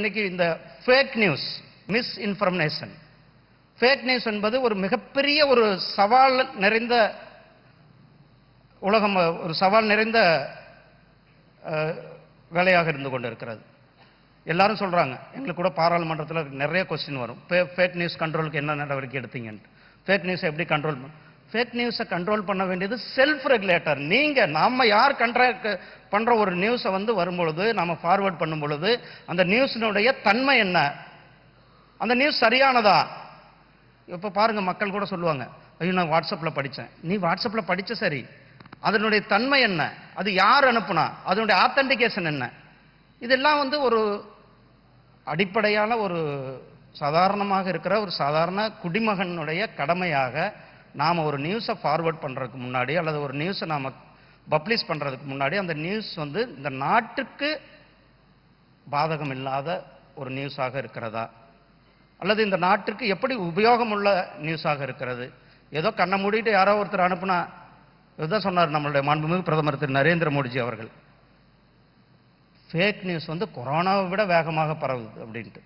இன்னைக்கு இந்த fake news misinformation fake news என்பது ஒரு மிகப்பெரிய ஒரு சவால் நிறைந்த உலகம் ஒரு சவால் நிறைந்த வேலையாக இருந்து கொண்டு இருக்கிறது எல்லாரும் சொல்றாங்க எங்களுக்கு கூட பாராளுமன்றத்தில் நிறைய கொஸ்டின் வரும். ஃபேக் நியூஸ் கண்ட்ரோலுக்கு என்ன நடவடிக்கை எடுத்தீங்கன்ட்டு ஃபேக் நியூஸ் எப்படி கண்ட்ரோல் பண்ண ஃபேக் நியூஸை கண்ட்ரோல் பண்ண வேண்டியது செல்ஃப் ரெகுலேட்டர் நீங்கள் நம்ம யார் கண்ட்ராக்ட் பண்ணுற ஒரு நியூஸை வந்து வரும்பொழுது நம்ம ஃபார்வர்ட் பண்ணும் பொழுது அந்த நியூஸினுடைய தன்மை என்ன? அந்த நியூஸ் சரியானதா? இப்போ பாருங்கள் மக்கள் கூட சொல்லுவாங்க ஐயோ நான் வாட்ஸ்அப்பில் படித்தேன் நீ வாட்ஸ்அப்பில் படித்த சரி. அதனுடைய தன்மை என்ன? அது யார் அனுப்புனா? அதனுடைய ஆத்தன்டிகேஷன் என்ன? இதெல்லாம் வந்து ஒரு அடிப்படையான ஒரு சாதாரணமாக இருக்கிற ஒரு சாதாரண குடிமகனுடைய கடமையாக நாம் ஒரு நியூஸை ஃபார்வர்ட் பண்ணுறதுக்கு முன்னாடி அல்லது ஒரு நியூஸை நாம் பப்ளிஷ் பண்ணுறதுக்கு முன்னாடி அந்த நியூஸ் வந்து இந்த நாட்டுக்கு பாதகம் இல்லாத ஒரு நியூஸாக இருக்கிறதா? அல்லது இந்த நாட்டிற்கு எப்படி உபயோகமுள்ள நியூஸாக இருக்கிறது? ஏதோ கண்ணை மூடிட்டு யாரோ ஒருத்தர் அனுப்புனா இதுதான் சொன்னார் நம்மளுடைய மாண்புமிகு பிரதமர் திரு. நரேந்திர மோடிஜி அவர்கள். ஃபேக் நியூஸ் வந்து கொரோனாவை விட வேகமாக பரவுது அப்படின்ட்டு.